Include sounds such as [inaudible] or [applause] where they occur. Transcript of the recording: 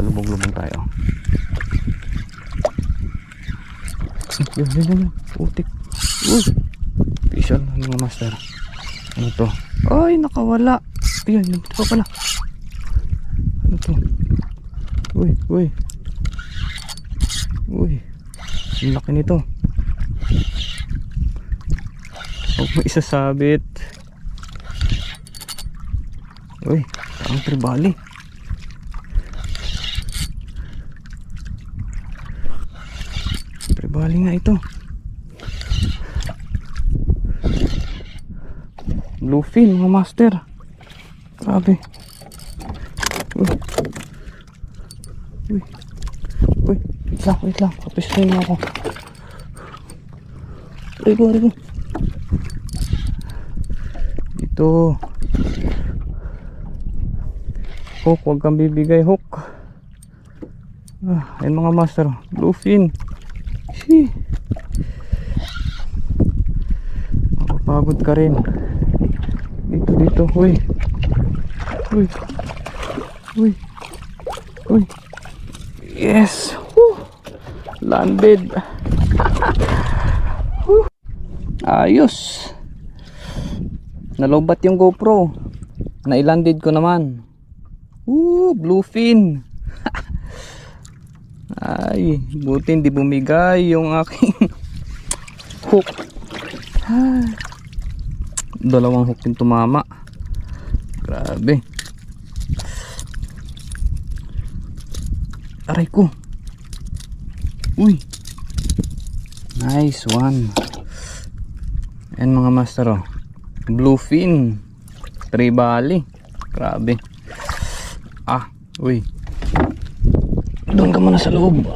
Palubog-lubog tayo. Yun, yun, yun, yun. Putik. Uy. Official, ano master? Ano to? Ay, nakawala. Ayun, yun pa pala. Ano to? Uy, uy. Uy. Ang laki nito. Huwag mo isasabit. Uy, parang tribali. Tribali nga ito. Bluefin mga master. Grabe. Uy. Uy. Uy. Wait lang, wait lang. Kapisin mo ako. Rigo, rigo. Dito. Hook, huwag kang bibigay hook. Ah, ayun mga master. Bluefin. Shee. Mapapagod ka rin. Dito, dito. Uy. Uy. Uy. Uy. Yes. Woo. Landed. [laughs] Woo. Ayos. Nalobat yung GoPro. Nailanded ko naman. Woo, bluefin. [laughs] Ay, buti hindi bumigay yung aking [laughs] hook. Ah. Dalawang hook yung tumama. Grabe. Aray ko. Uy. Nice one. Ayan mga master oh. Bluefin. Tribali. Grabe. Ah, uy. Doon ka muna sa loob.